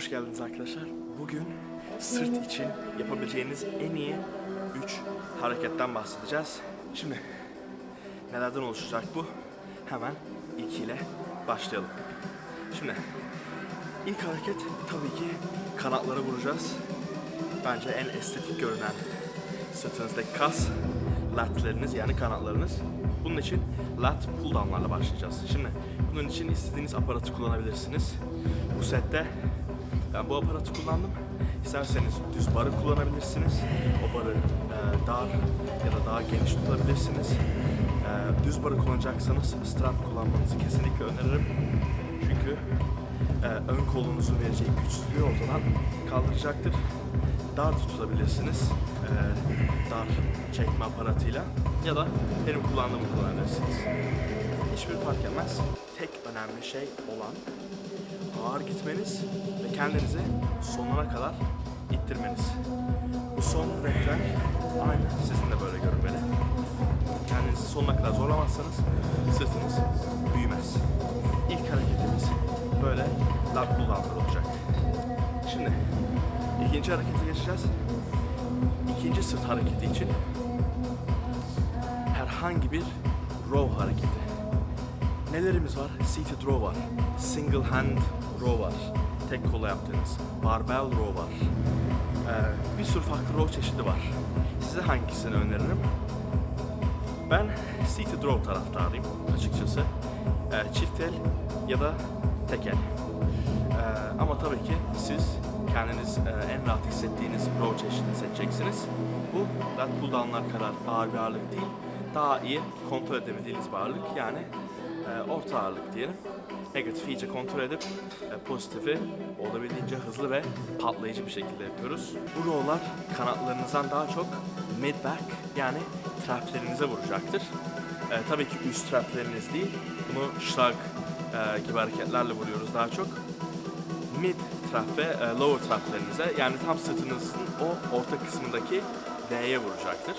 Hoş geldiniz arkadaşlar. Bugün sırt için yapabileceğiniz en iyi 3 hareketten bahsedeceğiz. Şimdi nelerden oluşacak bu? Hemen ilkiyle başlayalım. Şimdi ilk hareket tabii ki kanatlara vuracağız. Bence en estetik görünen sırtınızdaki kas latleriniz yani kanatlarınız. Bunun için lat pull down'larla başlayacağız. Şimdi bunun için istediğiniz aparatı kullanabilirsiniz. Bu sette ben bu aparatı kullandım. İsterseniz düz barı kullanabilirsiniz. O barı e, dar ya da daha geniş tutabilirsiniz. E, düz barı kullanacaksanız strap kullanmanızı kesinlikle öneririm. Çünkü e, ön kolunuzun vereceği güçsüzlüğü ortadan kaldıracaktır. Dar tutabilirsiniz. E, dar çekme aparatıyla ya da benim kullandığımı kullanabilirsiniz. Hiçbir fark etmez. Tek önemli şey olan ağır gitmeniz ve kendinizi sonuna kadar ittirmeniz. Bu son renkler aynı sizin de böyle görünmeli. Kendinizi sonuna kadar zorlamazsanız sırtınız büyümez. İlk hareketimiz böyle down'lar olacak. Şimdi ikinci harekete geçeceğiz. İkinci sırt hareketi için herhangi bir row hareketi. Nelerimiz var? Seated row var. Single hand row var. Tek kola yaptığınız. Barbell row var. Ee, bir sürü farklı row çeşidi var. Size hangisini öneririm? Ben seated row taraftarıyım açıkçası. Ee, çift el ya da tek el. Ee, ama tabii ki siz kendiniz e, en rahat hissettiğiniz row çeşidini seçeceksiniz. Bu lat pull down'lar kadar ağır bir ağırlık değil. Daha iyi kontrol edemediğiniz bir ağırlık yani e, orta ağırlık diyelim. Negatif iyice kontrol edip e, pozitifi olabildiğince hızlı ve patlayıcı bir şekilde yapıyoruz. Bu row'lar kanatlarınızdan daha çok mid back yani traplerinize vuracaktır. E, tabii ki üst trapleriniz değil. Bunu schlag e, gibi hareketlerle vuruyoruz daha çok. Mid trap ve e, lower traplerinize yani tam sırtınızın o orta kısmındaki V'ye vuracaktır.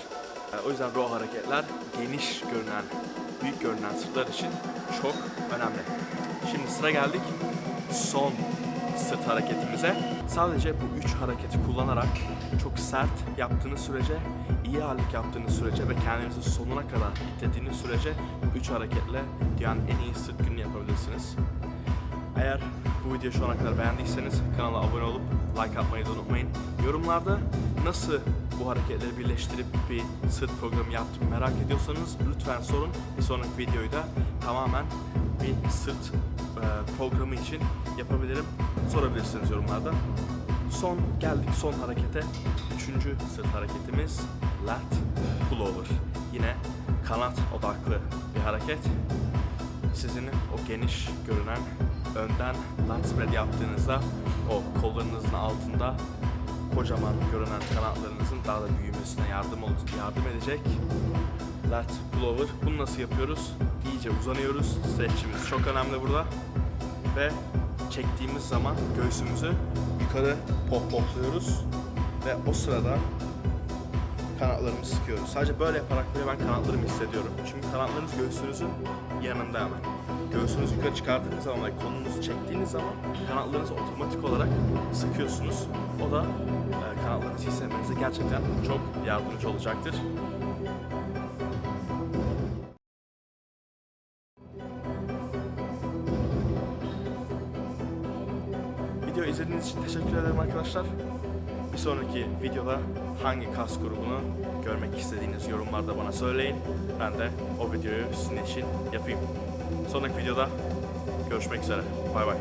E, o yüzden row hareketler geniş görünen, büyük görünen sırtlar için çok önemli. Şimdi sıra geldik son sırt hareketimize. Sadece bu üç hareketi kullanarak çok sert yaptığınız sürece, iyi ağırlık yaptığınız sürece ve kendinizi sonuna kadar itlediğiniz sürece bu üç hareketle dünyanın en iyi sırt gününü yapabilirsiniz. Eğer bu videoyu şu ana kadar beğendiyseniz kanala abone olup like atmayı da unutmayın. Yorumlarda nasıl bu hareketleri birleştirip bir sırt programı yaptım merak ediyorsanız lütfen sorun. Bir sonraki videoyu da tamamen bir sırt e, programı için yapabilirim. Sorabilirsiniz yorumlarda. Son geldik son harekete. Üçüncü sırt hareketimiz lat pullover. Yine kanat odaklı bir hareket sizin o geniş görünen önden lat spread yaptığınızda o kollarınızın altında kocaman görünen kanatlarınızın daha da büyümesine yardım ol- yardım edecek lat pullover. Bunu nasıl yapıyoruz? İyice uzanıyoruz. Stretchimiz çok önemli burada. Ve çektiğimiz zaman göğsümüzü yukarı pohpohluyoruz ve o sırada kanatlarımızı sıkıyoruz. Sadece böyle yaparak bile ben kanatlarımı hissediyorum. Çünkü kanatlarınız göğsünüzün yanında hemen. Göğsünüzü yukarı çıkardığınız zaman ve kolunuzu çektiğiniz zaman kanatlarınızı otomatik olarak sıkıyorsunuz. O da e, kanatlarınızı hissetmenize gerçekten çok yardımcı olacaktır. Video izlediğiniz için teşekkür ederim arkadaşlar. Bir sonraki videoda hangi kas grubunu görmek istediğiniz yorumlarda bana söyleyin. Ben de o videoyu sizin için yapayım. Sonraki videoda görüşmek üzere. Bay bay.